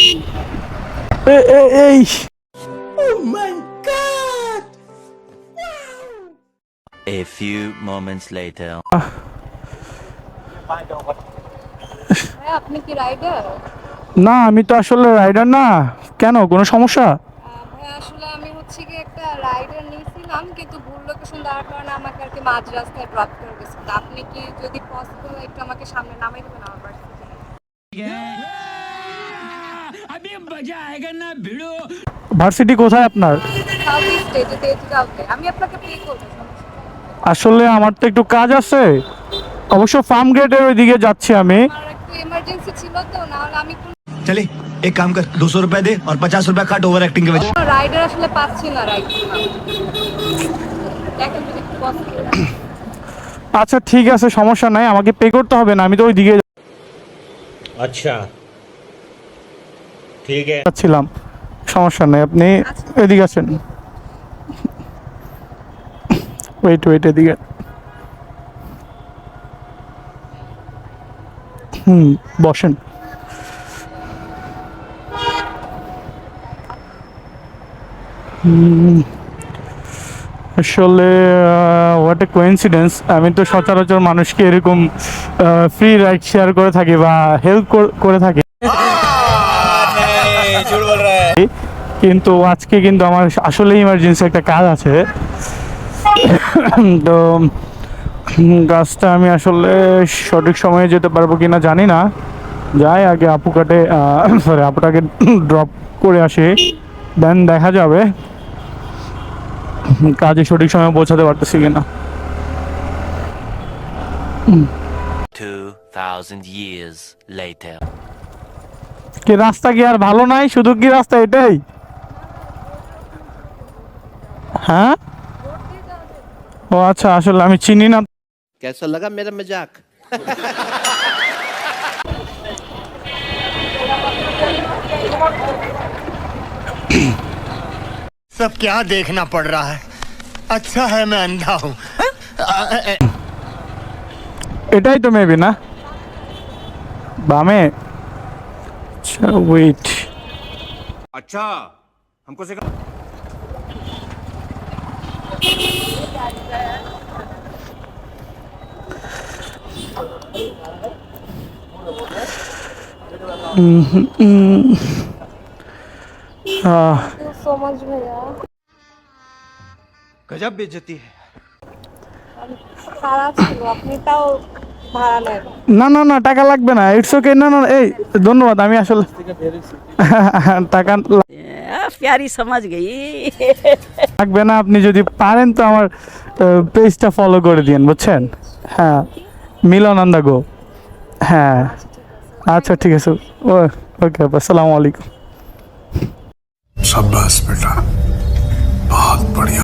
এ- এ- এই। A few moments later. হ্যাঁ আপনি কি রাইডার না আমি তো আসলে রাইডার না। কেন? কোনো সমস্যা? ভাই আসলে আমি হচ্ছে কি একটা রাইডার নিয়েছিলাম কিন্তু ভুল লোকেশন দেওয়ার কারণে আমাকে আর কি মাঝ রাস্তায় ড্রপ করে গেছে আপনি কি যদি পসিবল একটু আমাকে সামনে নামাই দেবেন আমার বাড়ি থেকে ভার্সিটি কোথায় আপনার সাউথ ইস্ট এটি তেজগাঁওতে আউটে আমি আপনাকে পে করবো সমস্যা নেই। আসলে আমার তো একটু কাজ আছে অবশ্য ফার্ম গেটের ওইদিকে যাচ্ছি আমি আমার একটু এমার্জেন্সি ছিল তো না হলে আমি কোনো चले एक काम कर दो सौ रुपए दे और पचास रुपए काट ओवर एक्टिंग के वजह রাইডার আসলে পাচ্ছি না রাইড দেখেন যদি একটু পসিবল আচ্ছা ঠিক আছে সমস্যা নাই আমাকে পে করতে হবে না আমি তো ওইদিকে अच्छा ठीक যাচ্ছিলাম। সমস্যা নেই, আপনি এদিকে ওয়েট ওয়েট এদিকে। হুম, বসেন। আসলে হোয়াট এ আমি তো সচরাচর মানুষকে এরকম ফ্রি রাইড শেয়ার করে থাকি বা হেল্প করে থাকি। কিন্তু আজকে কিন্তু আমার আসলে ইমার্জেন্সি একটা কাজ আছে। তো কাজটা আমি আসলে সঠিক সময়ে যেতে পারব কিনা জানি না। যাই আগে আপু কাটে সরি আপুটাকে ড্রপ করে আসি। দেন দেখা যাবে কাজে সঠিক সময়ে পৌঁছাতে পারতেছি কিনা। 2,000 years later. কি রাস্তা কি আর ভালো নাই শুধু কি রাস্তা এটাই হ্যাঁ ও আচ্ছা আসলে আমি চিনি না कैसा लगा मेरा मजाक सब क्या देखना पड़ रहा है अच्छा है मैं अंधा हूँ এটাই তো মেবি না বামে আচ্ছা ওয়েট अच्छा हमको सिखा সো মাচ ভাইয়া गजब बेइज्जती है খারাপ ছিল আপনি তাও ভাড়া নেন না না না টাকা লাগবে না ইটস ওকে না না এই ধন্যবাদ আমি আসলে টাকা প্যারি সমাজ গেই। লাগবে না আপনি যদি পারেন তো আমার পেজটা ফলো করে দিন বুঝছেন? হ্যাঁ মিলন আন্দা গো হ্যাঁ আচ্ছা ঠিক আছে ও ওকে আসসালামু আলাইকুম। শাবাশ বেটা। বহুত বড়িয়া।